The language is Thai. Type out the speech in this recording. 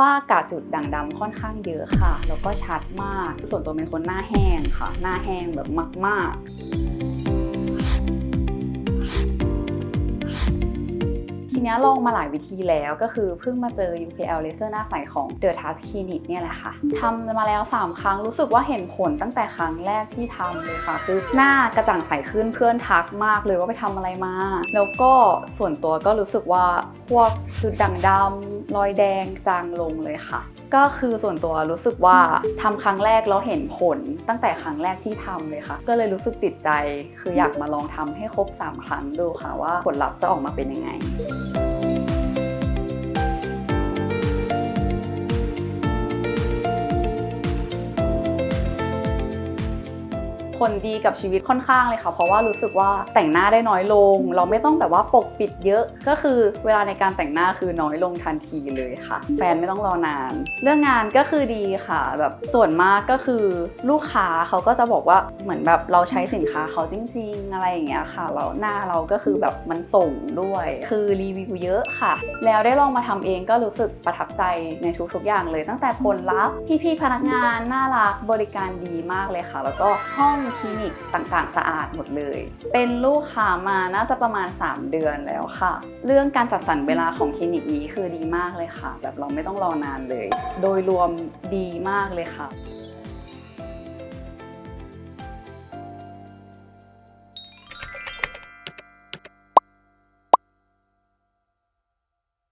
ฝ้ากระจุดด่างดำค่อนข้างเยอะค่ะ แล้วก็ชัดมาก ส่วนตัวเป็นคนหน้าแห้งค่ะ หน้าแห้งแบบมาก ๆ ทีนี้ลองมาหลายวิธีแล้วก็คือเพิ่งมาเจอ UPL Laser หน้าใสของ The Touch Clinic เนี่ยแหละค่ะทำมาแล้ว 3 ครั้งรู้สึกว่าเห็นผลตั้งแต่ครั้งแรกที่ทำเลยค่ะ คือหน้ากระจ่างใสขึ้นเพื่อนทักมากเลยว่าไปทำอะไรมา แล้วก็ส่วนตัวก็รู้สึกว่าพวกจุดด่างดำรอยแดงจางลงเลยค่ะ ก็คือส่วนตัวรู้สึกว่าทำครั้งแรกแล้วเห็นผลตั้งแต่ครั้งแรกที่ทำเลยค่ะ ก็เลยรู้สึกติดใจ คืออยากมาลองทำให้ครบ 3 ครั้งดูค่ะว่าผลลัพธ์จะออกมาเป็นยังไง ลดีกับชีวิตค่อนข้างเลยค่ะ เพราะว่ารู้สึกว่าแต่งหน้าได้น้อยลง เราไม่ต้องแบบว่าปกปิดเยอะ ก็คือเวลาในการแต่งหน้าคือน้อยลงทันทีเลยค่ะ แฟนไม่ต้องรอนาน เรื่องงานก็คือดีค่ะ แบบส่วนมากก็คือลูกค้าเขาก็จะบอกว่าเหมือนแบบเราใช้สินค้าเขาจริง ๆ อะไรอย่างเงี้ยค่ะแล้วหน้าเราก็คือแบบมันส่งด้วย คือรีวิวเยอะค่ะ แล้วได้ลองมาทำเองก็รู้สึกประทับใจในทุกๆอย่างเลย ตั้งแต่ผลลัพธ์พี่ๆพนักงานน่ารักบริการดีมากเลยค่ะ แล้วก็ห้องคลินิกต่างๆ สะอาดหมดเลย เป็นลูกค้ามาน่าจะประมาณ 3 เดือนแล้วค่ะ เรื่องการจัดสรรเวลาของคลินิกนี้คือดีมากเลยค่ะ แบบเราไม่ต้องรอนานเลย โดยรวมดีมากเลยค่ะ